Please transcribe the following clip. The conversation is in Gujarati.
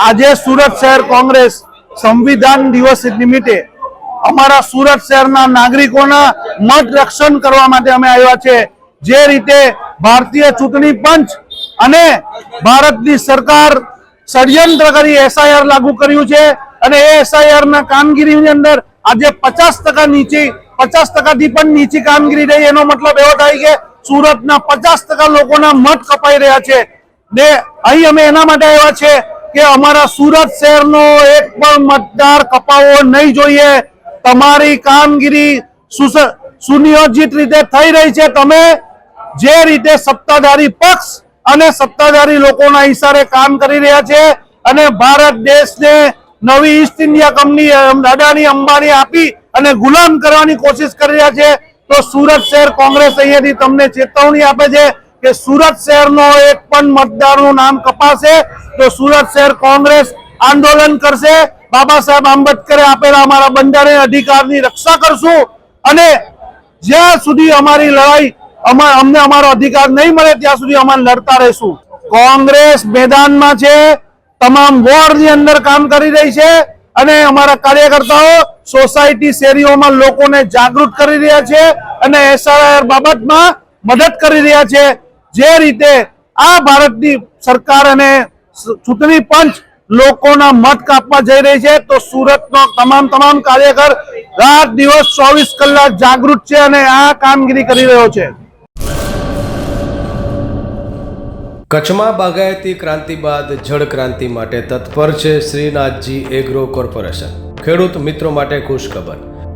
આજે સુરત શહેર કોંગ્રેસ સંવિધાન દિવસ નિમિત્તે અમારા સુરત શહેરના નાગરિકોના મત રક્ષણ કરવા માટે અમે આવ્યા છે. જે રીતે ભારતીય ચૂંટણી પંચ અને ભારતની સરકાર ષડયંત્ર કરી એસઆઈઆર લાગુ કર્યું છે અને એ એસઆઈઆર ના કામગીરીની અંદર આજે પચાસ ટકા નીચી, પચાસ ટકાથી પણ નીચી કામગીરી રહી. એનો મતલબ એવો થાય કે સુરતના પચાસ ટકા લોકોના મત કપાઈ રહ્યા છે. ને અહીં અમે એના માટે આવ્યા છે કે અમારા સુરત શહેરનો એક પણ મતદાર કપાવો નહીં જોઈએ. તમારી કામગીરી સુનિયોજિત રીતે થઈ રહી છે. તમે જે રીતે સત્તાધારી પક્ષ અને સત્તાધારી લોકોના ઈશારે કામ કરી રહ્યા છે અને ભારત દેશને નવી east India company Adani Ambani આપી અને ગુલામ કરવાની કોશિશ કરી રહ્યા છે, તો સુરત શહેર કોંગ્રેસ અહીંયાથી તમને ચેતવણી આપે છે. કે સુરત શહેરનો એક પણ મતદારનું નામ કપાશે, તો સુરત શહેર કોંગ્રેસ આંદોલન કરશે. બાબા સાહેબ આંબેડકરે આપેલા અમારા બંધારણીય અધિકારની રક્ષા કરશું અને જ્યાં સુધી અમારી લડાઈ અમને અમારો અધિકાર નહીં મળે, ત્યાં સુધી અમારે લડતા રહીશું. કોંગ્રેસ મેદાનમાં છે, તમામ વોર્ડની અંદર કામ કરી રહી છે અને અમારા કાર્યકર્તાઓ સોસાયટી શેરીઓમાં લોકોને જાગૃત કરી રહ્યા છે અને એસઆર બાબતમાં મદદ કરી રહ્યા છે. જે રીતે આ ભારતની સરકાર અને ચૂંટણી પંચ લોકોના મત કાપવા જઈ રહી છે, તો સુરતનો તમામ તમામ કાર્યકર રાત દિવસ ચોવીસ કલાક જાગૃત છે અને આ કામગીરી કરી રહ્યો છે. કચ્છમાં બાગાયતી ક્રાંતિ બાદ જળ ક્રાંતિ માટે તત્પર છે શ્રીનાથજી એગ્રો કોર્પોરેશન. ખેડૂત મિત્રો માટે ખુશખબર.